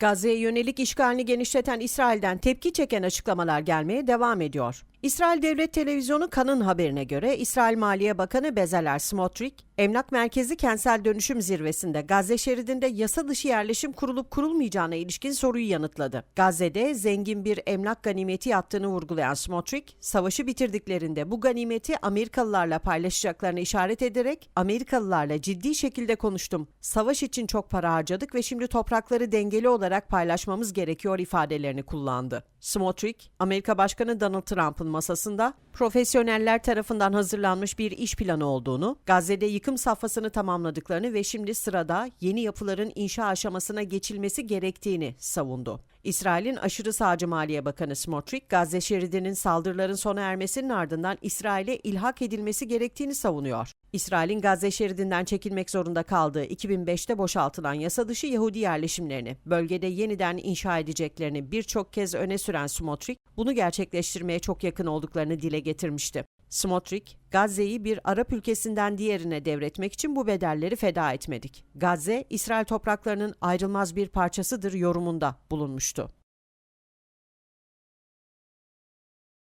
Gazze'ye yönelik işgalini genişleten İsrail'den tepki çeken açıklamalar gelmeye devam ediyor. İsrail Devlet Televizyonu Kan'ın haberine göre İsrail Maliye Bakanı Bezalel Smotrich, Emlak Merkezi Kentsel Dönüşüm Zirvesi'nde Gazze şeridinde yasa dışı yerleşim kurulup kurulmayacağına ilişkin soruyu yanıtladı. Gazze'de zengin bir emlak ganimeti yattığını vurgulayan Smotrich, savaşı bitirdiklerinde bu ganimeti Amerikalılarla paylaşacaklarını işaret ederek Amerikalılarla ciddi şekilde konuştum. Savaş için çok para harcadık ve şimdi toprakları dengeli olarak paylaşmamız gerekiyor ifadelerini kullandı. Smotrich, Amerika Başkanı Donald Trump'ın masasında profesyoneller tarafından hazırlanmış bir iş planı olduğunu, Gazze'de yıkım safhasını tamamladıklarını ve şimdi sırada yeni yapıların inşa aşamasına geçilmesi gerektiğini savundu. İsrail'in aşırı sağcı Maliye Bakanı Smotrich, Gazze şeridinin saldırıların sona ermesinin ardından İsrail'e ilhak edilmesi gerektiğini savunuyor. İsrail'in Gazze şeridinden çekilmek zorunda kaldığı 2005'te boşaltılan yasa dışı Yahudi yerleşimlerini bölgede yeniden inşa edeceklerini birçok kez öne süren Smotrich, bunu gerçekleştirmeye çok yakın olduklarını dile getirmişti. Smotrich, Gazze'yi bir Arap ülkesinden diğerine devretmek için bu bedelleri feda etmedik. Gazze, İsrail topraklarının ayrılmaz bir parçasıdır yorumunda bulunmuştu.